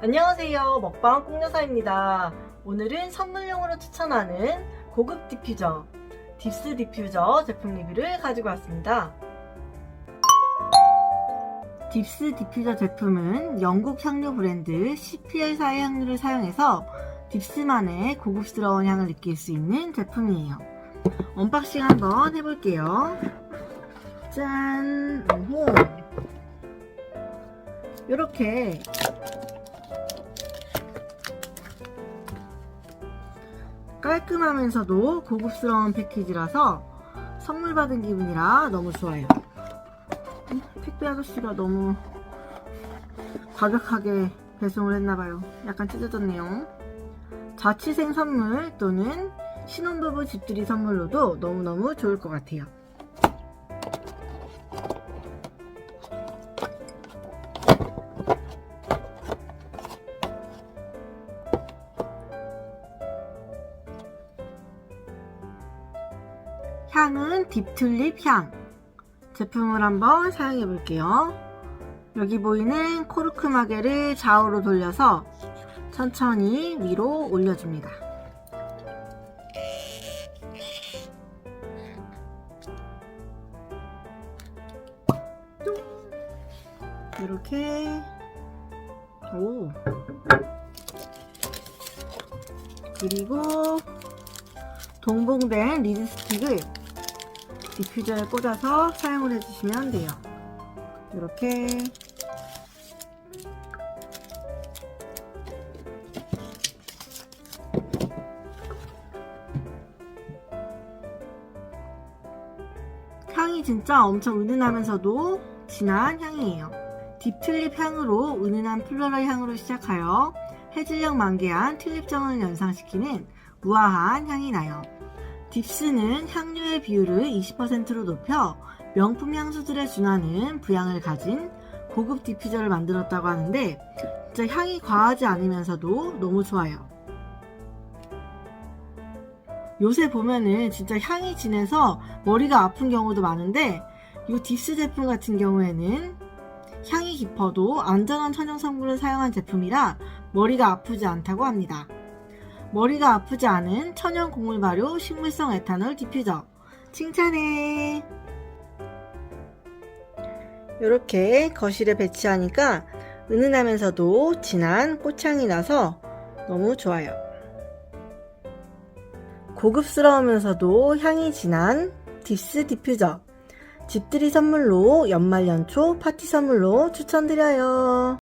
안녕하세요. 먹방 꽁여사입니다. 오늘은 선물용으로 추천하는 고급 디퓨저, 딥스 디퓨저 제품 리뷰를 가지고 왔습니다. 딥스 디퓨저 제품은 영국 향료 브랜드 CPL사의 향료를 사용해서 딥스만의 고급스러운 향을 느낄 수 있는 제품이에요. 언박싱 한번 해볼게요. 짠! 오호! 이렇게 깔끔하면서도 고급스러운 패키지라서 선물 받은 기분이라 너무 좋아요. 음, 택배 아저씨가 너무 과격하게 배송을 했나봐요. 약간 찢어졌네요. 자취생 선물 또는 신혼부부 집들이 선물로도 너무너무 좋을 것 같아요. 향은 딥튤립 향. 제품을 한번 사용해 볼게요. 여기 보이는 코르크 마개를 좌우로 돌려서 천천히 위로 올려줍니다. 이렇게 오 그리고 동봉된 리드 스틱을 디퓨저에 꽂아서 사용을 해주시면 돼요. 이렇게 향이 진짜 엄청 은은하면서도 진한 향이에요. 딥튤립 향으로 은은한 플로럴 향으로 시작하여 해질녘 만개한 튤립정을 연상시키는 우아한 향이 나요. 딥스는 향료의 비율을 20%로 높여 명품 향수들에 준하는 부향을 가진 고급 디퓨저를 만들었다고 하는데 진짜 향이 과하지 않으면서도 너무 좋아요. 요새 보면은 진짜 향이 진해서 머리가 아픈 경우도 많은데 이 딥스 제품 같은 경우에는 향이 깊어도 안전한 천연 성분을 사용한 제품이라 머리가 아프지 않다고 합니다. 머리가 아프지 않은 천연 곡물 발효 식물성 에탄올 디퓨저. 칭찬해. 이렇게 거실에 배치하니까 은은하면서도 진한 꽃향이 나서 너무 좋아요. 고급스러우면서도 향이 진한 딥스 디퓨저. 집들이 선물로 연말 연초 파티 선물로 추천드려요